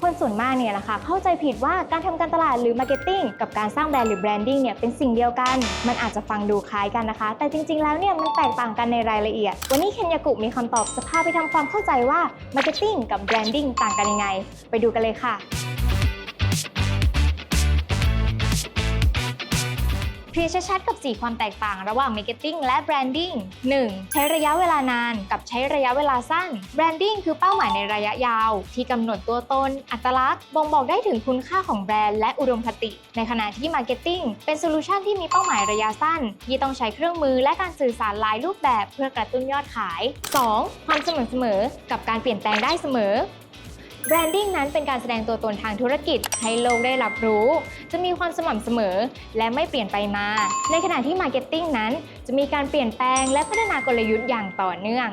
คนส่วนมากเนี่ยแหละค่ะเข้าใจผิดว่าการทำการตลาดหรือมาร์เก็ตติ้งกับการสร้างแบรนด์หรือแบรนดิ้งเนี่ยเป็นสิ่งเดียวกัน มันอาจจะฟังดูคล้ายกันนะคะ แต่จริง ๆ แล้วเนี่ยมันแตกต่างกันในรายละเอียด วันนี้เคนยากุมีคำตอบจะพาไปทำความเข้าใจว่ามาร์เก็ตติ้งกับแบรนดิ้งต่างกันยังไง ไปดูกันเลยค่ะ เคลียร์ชัดๆกับ 4 ความแตกต่างระหว่าง Marketing และ Branding 1. ใช้ระยะเวลานานกับใช้ระยะเวลาสั้น Branding คือเป้าหมายในระยะยาว ที่กำหนดตัวตน อัตลักษณ์บ่งบอกได้ถึงคุณค่าของแบรนด์และอุดมคติ ในขณะที่ Marketing เป็นโซลูชันที่มีเป้าหมายระยะสั้น ที่ต้องใช้เครื่องมือและการสื่อสารหลายรูปแบบเพื่อกระตุ้นยอดขาย 2. ความสม่ำเสมอ กับการเปลี่ยนแปลงได้เสมอ แบรนดิ้งนั้นเป็นการแสดงตัวตนทางธุรกิจ ให้โลกได้รับรู้ จะมีความสม่ำเสมอ และไม่เปลี่ยนไปมา ในขณะที่มาร์เก็ตติ้งนั้น จะมีการเปลี่ยนแปลงและพัฒนากลยุทธ์อย่างต่อเนื่อง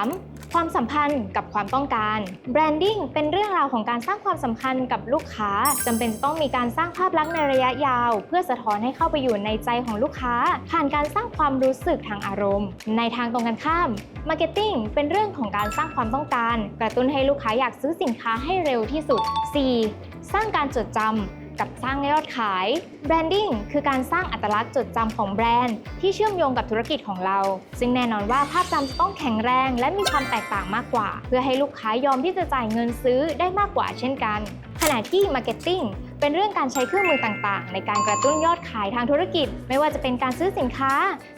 3. ความสัมพันธ์กับความต้องการแบรนดิ้งเป็นเรื่องราวของการสร้างความสัมพันธ์กับลูกค้าจำเป็นจะต้องมีการสร้างภาพลักษณ์ในระยะยาว เพื่อสะท้อนให้เข้าไปอยู่ในใจของลูกค้า ผ่านการสร้างความรู้สึกทางอารมณ์ ในทางตรงกันข้ามมาร์เก็ตติ้งเป็นเรื่องของการสร้างความต้องการ กระตุ้นให้ลูกค้าอยากซื้อสินค้าให้เร็วที่สุด 4. สร้างการจดจำ กับสร้างยอดขายแบรนดิ้งคือการสร้างอัตลักษณ์จดจำของแบรนด์ที่เชื่อมโยงกับธุรกิจของเรา ซึ่งแน่นอนว่าภาพจำจะต้องแข็งแรงและมีความแตกต่างมากกว่า เพื่อให้ลูกค้ายอมที่จะจ่ายเงินซื้อได้มากกว่าเช่นกัน ขณะที่มาร์เป็นเรื่องการใช้เครื่องมือต่างๆ ในการกระตุ้นยอดขายทางธุรกิจ ไม่ว่าจะเป็นการซื้อสินค้า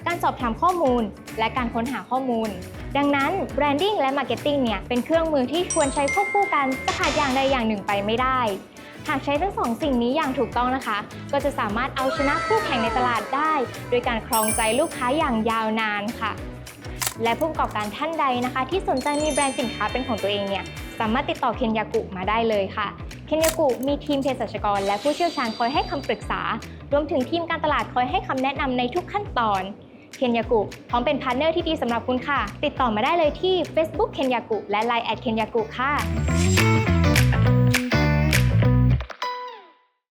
การสอบถามข้อมูล และการค้นหาข้อมูล ดังนั้นแบรนดิ้งและมาร์เก็ตติ้งเนี่ยเป็นเครื่องมือที่ควรใช้ควบคู่กันจะขาดอย่างใดอย่างหนึ่งไปไม่ได้ หากใช้ทั้งสองสิ่งนี้อย่างถูกต้องนะคะ ก็จะสามารถเอาชนะคู่แข่งในตลาดได้ โดยการครองใจลูกค้าอย่างยาวนานค่ะและผู้ประกอบการท่านใดนะคะ ที่สนใจมีแบรนด์สินค้าเป็นของตัวเองเนี่ย สามารถติดต่อเคนยากุมาได้เลยค่ะ เคนยากุมีทีมเภสัชกร และผู้เชี่ยวชาญคอยให้คำปรึกษา รวมถึงทีมการตลาดคอยให้คำแนะนำในทุกขั้นตอนเคนยากุพร้อมเป็นพาร์ทเนอร์ที่ดีสำหรับคุณค่ะ ติดต่อมาได้เลยที่ Facebook เคนยากุและ Line แอดเคนยากุค่ะ